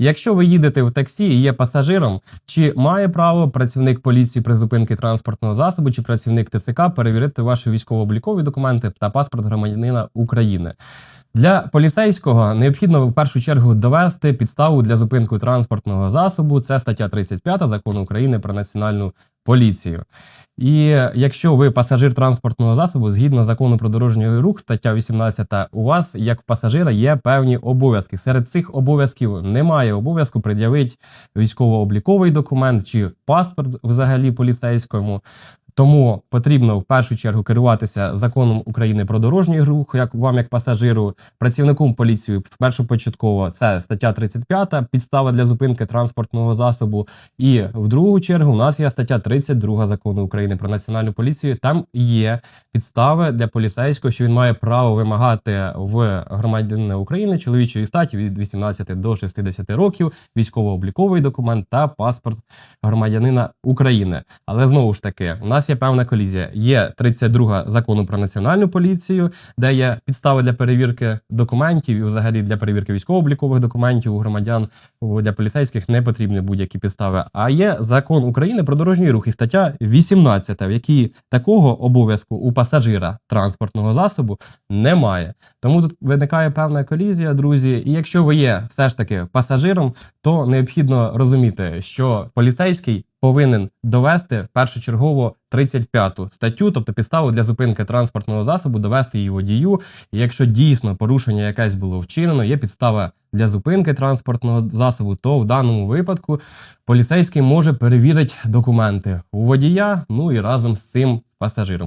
Якщо ви їдете в таксі і є пасажиром, чи має право працівник поліції при зупинці транспортного засобу чи працівник ТЦК перевірити ваші військово-облікові документи та паспорт громадянина України? Для поліцейського необхідно в першу чергу довести підставу для зупинки транспортного засобу. Це стаття 35 закону України про національну поліцію. І якщо ви пасажир транспортного засобу, згідно закону про дорожній рух, стаття 18, у вас як пасажира є певні обов'язки. Серед цих обов'язків немає обов'язку пред'явити військово-обліковий документ чи паспорт взагалі поліцейському. Тому потрібно в першу чергу керуватися законом України про дорожній рух, як вам, як пасажиру, працівником поліції першопочатково це стаття 35, підстава для зупинки транспортного засобу. І в другу чергу у нас є стаття 32 закону України про національну поліцію. Там є підстави для поліцейського, що він має право вимагати в громадянина України чоловічої статі від 18 до 60 років військово-обліковий документ та паспорт громадянина України. Але знову ж таки, у нас є певна колізія. Є 32 закону про національну поліцію, де є підстави для перевірки документів і взагалі для перевірки військово-облікових документів у громадян для поліцейських не потрібні будь-які підстави. А є закон України про дорожній рух і стаття 18, в якій такого обов'язку у пасажира транспортного засобу немає. Тому тут виникає певна колізія, друзі. І якщо ви є все ж таки пасажиром, то необхідно розуміти, що поліцейський повинен довести першочергово 35 статтю, тобто підставу для зупинки транспортного засобу, довести її водію. І якщо дійсно порушення якесь було вчинено, є підстава для зупинки транспортного засобу, то в даному випадку поліцейський може перевірити документи у водія, ну і разом з цим пасажиром.